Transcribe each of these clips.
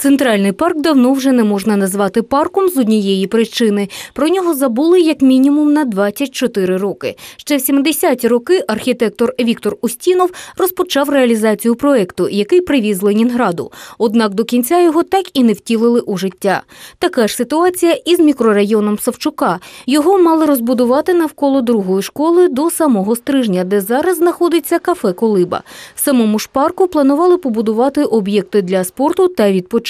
Центральний парк давно вже не можна назвати парком з однієї причини. Про нього забули як мінімум на 24 роки. Ще в 70-ті роки архітектор Віктор Устінов розпочав реалізацію проекту, який привіз Ленінграду. Однак до кінця його так і не втілили у життя. Така ж ситуація із мікрорайоном Савчука. Його мали розбудувати навколо другої школи до самого стрижня, де зараз знаходиться кафе Колиба. В самому ж парку планували побудувати об'єкти для спорту та відпочинку.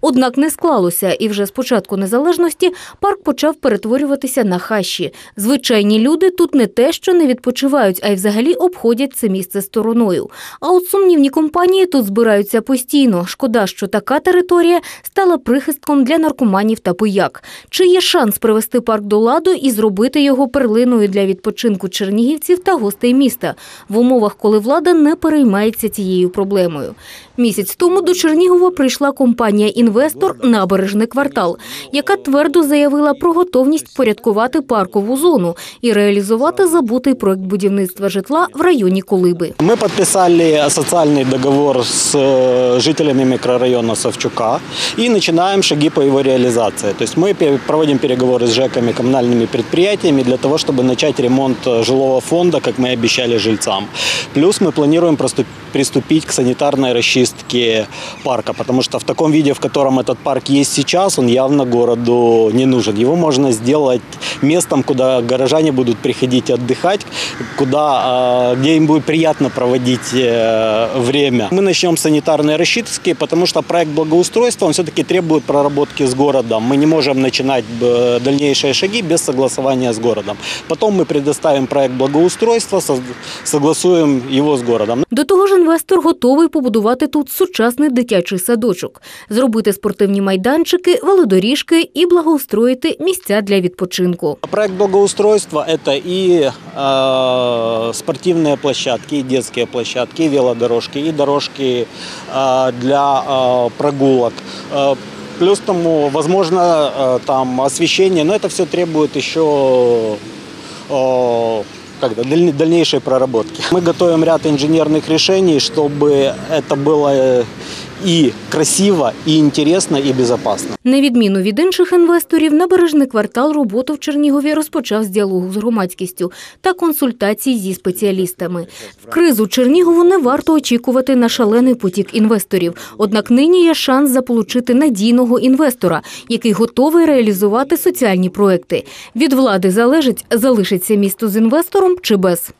Однак не склалося, і вже з початку незалежності парк почав перетворюватися на хащі. Звичайні люди тут не те, що не відпочивають, а й взагалі обходять це місце стороною. А от сумнівні компанії тут збираються постійно. Шкода, що така територія стала прихистком для наркоманів та пияк. Чи є шанс привести парк до ладу і зробити його перлиною для відпочинку чернігівців та гостей міста в умовах, коли влада не переймається цією проблемою? Місяць тому до Чернігова прийшла компанія інвестор Набережний квартал, яка твердо заявила про готовність впорядкувати паркову зону і реалізувати забутий проект будівництва житла в районі Колиби. Мы подписали социальный договор с э, жителями микрорайона Савчука и начинаем шаги по его реализации. То есть мы пе- проводим переговоры с ЖЭКами, коммунальными предприятиями для того, чтобы начать ремонт э, жилого фонда, как мы обещали жильцам. Плюс мы планируем просто приступить к санитарной расчистке парка, потому что в таком виде, в котором этот парк есть сейчас, он явно городу не нужен. Его можно сделать местом, куда горожане будут приходить отдыхать, куда, э, где им будет приятно проводить э, время. Мы начнем с санитарной расчистки, потому что проект благоустройства, он все-таки требует проработки с городом. Мы не можем начинать э, дальнейшие шаги без согласования с городом. Потом мы предоставим проект благоустройства, со- согласуем его с городом. До того ж, інвестор готовий побудувати тут сучасний дитячий садочок, зробити спортивні майданчики, велодоріжки і благоустроїти місця для відпочинку. Проект благоустройства – это и э, спортивные площадки, и детские площадки, и велодорожки, и дорожки э, для э, прогулок. Э, плюс тому, возможно, э, там освещение, но это все требует еще э, как это, даль- дальнейшей проработки. Мы готовим ряд инженерных решений, чтобы это было и красиво, и интересно, и безопасно. На відміну від інших інвесторів, набережний квартал роботу в Чернігові розпочав з діалогу з громадськістю та консультацій зі спеціалістами. В кризу Чернігову не варто очікувати на шалений потік інвесторів. Однак нині є шанс заполучити надійного інвестора, який готовий реалізувати соціальні проекти. Від влади залежить, залишиться місто з інвестором чи без.